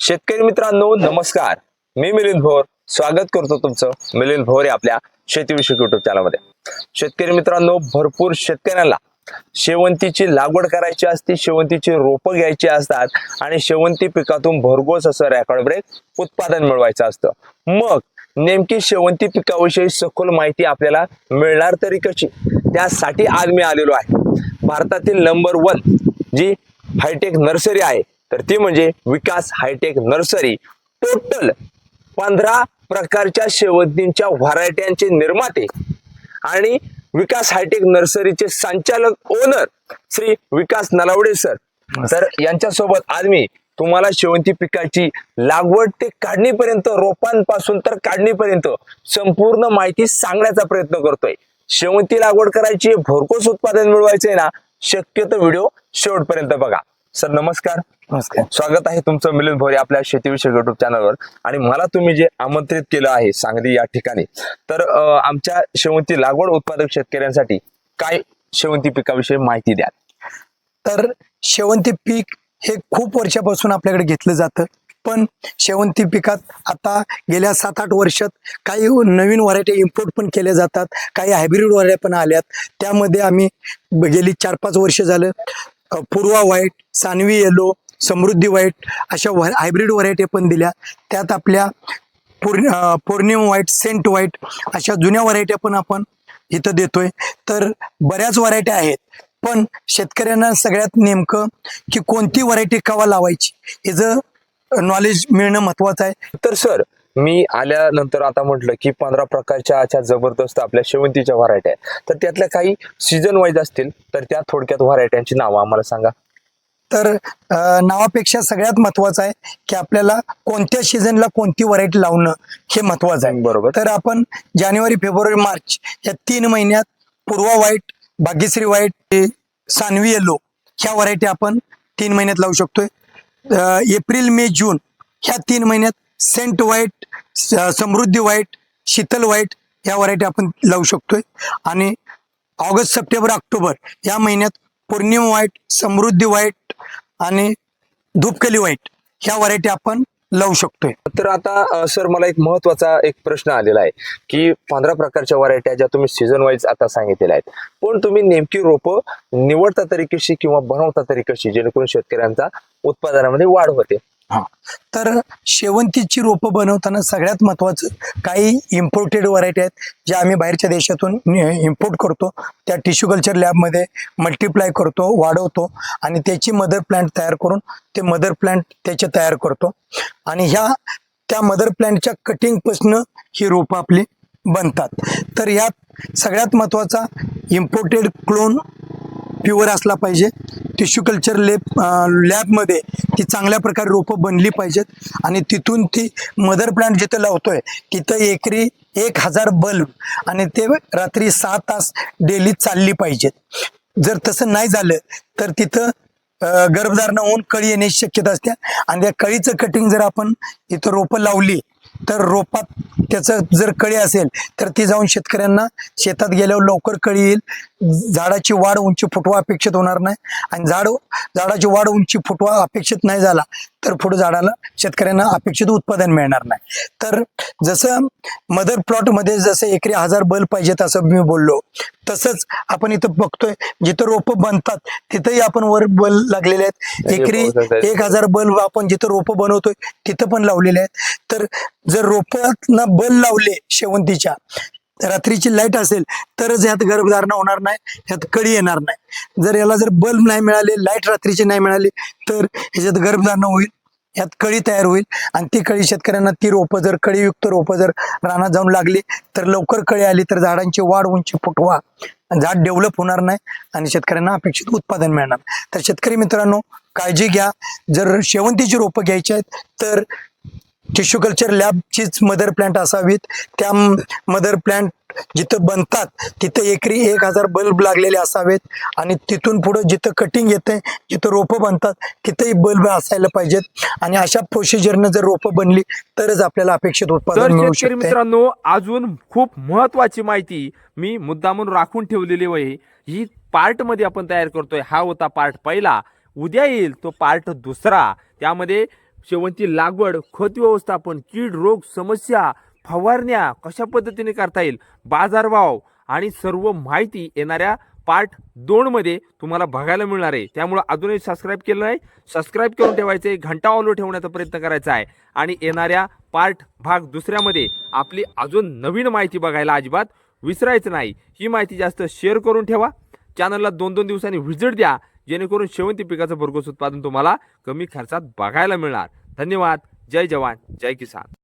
शेतकरी मित्रांनो नमस्कार. मी मिलिंद भोर. स्वागत करतो तुमचं मिलिंद भोर या आपल्या शेतीविषयक युट्यूब चॅनलमध्ये शेतकरी मित्रांनो भरपूर शेतकऱ्यांना शेवंतीची लागवड करायची असते शेवंतीची रोपं घ्यायची असतात आणि शेवंती पिकातून भरघोस असं रेकॉर्ड ब्रेक उत्पादन मिळवायचं असतं. मग नेमकी शेवंती पिकाविषयी सखोल माहिती आपल्याला मिळणार तरी कशी? त्यासाठी आज मी आलेलो आहे. भारतातील नंबर वन जी हायटेक नर्सरी आहे तर ती म्हणजे विकास हायटेक नर्सरी. टोटल पंधरा प्रकारच्या शेवंतींच्या व्हरायट्यांचे निर्माते आणि विकास हायटेक नर्सरीचे संचालक ओनर श्री विकास नलावडे सर तर यांच्यासोबत आज मी तुम्हाला शेवंती पिकाची लागवड ते काढणीपर्यंत रोपांपासून तर काढणीपर्यंत संपूर्ण माहिती सांगण्याचा प्रयत्न करतोय. शेवंती लागवड करायची भरघोस उत्पादन मिळवायचंय ना शक्यतो व्हिडिओ शेवटपर्यंत बघा. सर नमस्कार. नमस्कार. स्वागत आहे तुमचं मिलिंद भोरे आपल्या शेतीविषयक युट्यूब चॅनलवर आणि मला तुम्ही जे आमंत्रित केलं आहे सांगली या ठिकाणी तर आमच्या शेवंती लागवड उत्पादक शेतकऱ्यांसाठी काय शेवंती पिकाविषयी माहिती द्या तर शेवंती पीक हे खूप वर्षापासून आपल्याकडे घेतलं जातं पण शेवंती पिकात आता गेल्या सात आठ वर्षात काही नवीन व्हरायटी इम्पोर्ट पण केल्या जातात काही हायब्रिड व्हरायटी पण आल्यात. त्यामध्ये आम्ही गेली चार पाच वर्ष झालं Purva white Sanvi yellow Samruddhi white अशा हायब्रिड व्हरायटी पण दिल्या. त्यात आपल्या पौर्णिम व्हाईट सेंट व्हाईट अशा जुन्या व्हरायट्या पण आपण इथं देतोय. तर बऱ्याच व्हरायट्या आहेत. पण शेतकऱ्यांना सगळ्यात नेमकं की कोणती व्हरायटी कवा लावायची याचं नॉलेज मिळणं महत्वाचं आहे. तर सर मी आल्यानंतर आता म्हटलं की पंधरा प्रकारच्या अशा जबरदस्त आपल्या शेवंतीच्या व्हरायट्या आहेत. तर त्यातल्या काही सीझन वाईज असतील तर त्या थोडक्यात व्हरायट्यांची नावं आम्हाला सांगा. तर नावापेक्षा सगळ्यात महत्वाचं आहे की आपल्याला कोणत्या सीझनला कोणती व्हरायटी लावणं हे महत्वाचं आहे. बरोबर. तर आपण जानेवारी फेब्रुवारी मार्च या तीन महिन्यात पूर्वा व्हाईट भाग्यश्री व्हाईट हे सानवी येलो ह्या व्हरायटी आपण तीन महिन्यात लावू शकतोय. एप्रिल मे जून ह्या तीन महिन्यात saint white Samruddhi white Sheetal white ह्या व्हरायटी आपण लावू शकतोय. आणि ऑगस्ट सप्टेंबर ऑक्टोबर या महिन्यात पौर्णिमा व्हाईट समृद्धी व्हाईट आणि धूपकली व्हाईट ह्या व्हरायटी आपण लावू शकतोय. तर आता सर मला एक महत्त्वाचा एक प्रश्न आलेला आहे की पंधरा प्रकारच्या व्हरायट्या ज्या तुम्ही सीझन वाईज आता सांगितलेल्या आहेत. पण तुम्ही नेमकी रोपं निवडता तरी कशी किंवा बनवता तरी कशी जेणेकरून शेतकऱ्यांचा उत्पादनामध्ये वाढ होते? तर शेवंतीची रोपं बनवताना सगळ्यात महत्त्वाचं काही इम्पोर्टेड व्हरायटी आहेत ज्या आम्ही बाहेरच्या देशातून इम्पोर्ट करतो. त्या टिश्यू कल्चर लॅबमध्ये मल्टिप्लाय करतो वाढवतो आणि त्याची मदर प्लांट तयार करून ते मदर प्लांट त्याचे तयार करतो. आणि ह्या त्या मदर प्लांटच्या कटिंगपासून ही रोपं आपली बनतात. तर यात सगळ्यात महत्त्वाचा इम्पोर्टेड क्लोन प्युअर असला पाहिजे. टिश्यू कल्चर लेब लॅबमध्ये ती चांगल्या प्रकारे रोपं बनली पाहिजेत. आणि तिथून ती मदर प्लांट जिथं लावतोय तिथं एकरी एक हजार बल्ब आणि ते रात्री सहा तास डेली चालली पाहिजेत. जर तसं नाही झालं तर तिथं गर्भधारणा होऊन कळी येण्याची शक्यता असते. आणि त्या कळीचं कटिंग जर आपण इथं रोपं लावली तर रोपात त्याचं जर कळी असेल तर ती जाऊन शेतकऱ्यांना शेतात गेल्यावर लवकर कळी येईल. झाडाची वाढ उंची फुटवा अपेक्षित होणार नाही. आणि झाड झाडाची वाढ उंची फुटवा अपेक्षित नाही झाला तर पुढे झाडाला शेतकऱ्यांना अपेक्षित उत्पादन मिळणार नाही. तर जसं मदर प्लॉटमध्ये जसं एकरी हजार बल पाहिजेत असं मी बोललो. तसंच आपण इथं बघतोय जिथं रोपं बनतात तिथंही आपण वर बल लागलेले आहेत. एकरी एक हजार बल्ब आपण जिथं रोपं बनवतोय तिथं पण लावलेले आहेत. तर जर रोपांना बल लावले शेवंतीच्या रात्रीची लाइट असेल तरच ह्यात गर्भधारणा होणार नाही ह्यात कळी येणार नाही. जर याला जर बल्ब नाही मिळाले लाइट रात्रीची नाही मिळाली तर ह्याच्यात गर्भधारणा होईल यात कळी तयार होईल. आणि ती कळी शेतकऱ्यांना ती रोपं जर कळीयुक्त रोपं जर रानात जाऊन लागली तर लवकर कळी आली तर झाडांची वाढ उंची फुटवा. झाड डेव्हलप होणार नाही आणि शेतकऱ्यांना अपेक्षित उत्पादन मिळणार. तर शेतकरी मित्रांनो काळजी घ्या. जर शेवंतीची रोपं घ्यायची आहेत तर टिश्यू कल्चर लॅबचीच मदर प्लांट असावीत. त्या मदर प्लांट जिथं बनतात तिथं एकरी एक हजार बल्ब लागलेले असावेत. आणि तिथून पुढे जिथं कटिंग येते जिथं रोपं बनतात तिथंही बल्ब असायला पाहिजेत. आणि अशा प्रोसिजरनं जर रोपं बनली तरच आपल्याला अपेक्षित उत्पादन मिळू शेतकरी शकते मित्रांनो अजून खूप महत्वाची माहिती मी मुद्दामून राखून ठेवलेली वय ही पार्टमध्ये आपण तयार करतोय. हा होता पार्ट पहिला. उद्या येईल तो पार्ट दुसरा. त्यामध्ये शेवंती लागवड खत व्यवस्थापन कीड रोग समस्या फवारण्या कशा पद्धतीने करता येईल? बाजारभाव आणि सर्व माहिती येणाऱ्या पार्ट दोनमध्ये तुम्हाला बघायला मिळणार आहे. त्यामुळं अजूनही सबस्क्राईब केलं नाही. सबस्क्राईब करून ठेवायचं आहे. घंटा ऑलो ठेवण्याचा प्रयत्न करायचा आहे. आणि येणाऱ्या पार्ट भाग दुसऱ्यामध्ये आपली अजून नवीन माहिती बघायला अजिबात विसरायचं नाही. ही माहिती जास्त शेअर करून ठेवा. चॅनलला दोन दोन दिवसांनी व्हिजिट द्या. जेणेकरून शेवंती पिकाचं भरघोस उत्पादन तुम्हाला कमी खर्चात बघायला मिळणार. धन्यवाद. जय जवान. जय किसान.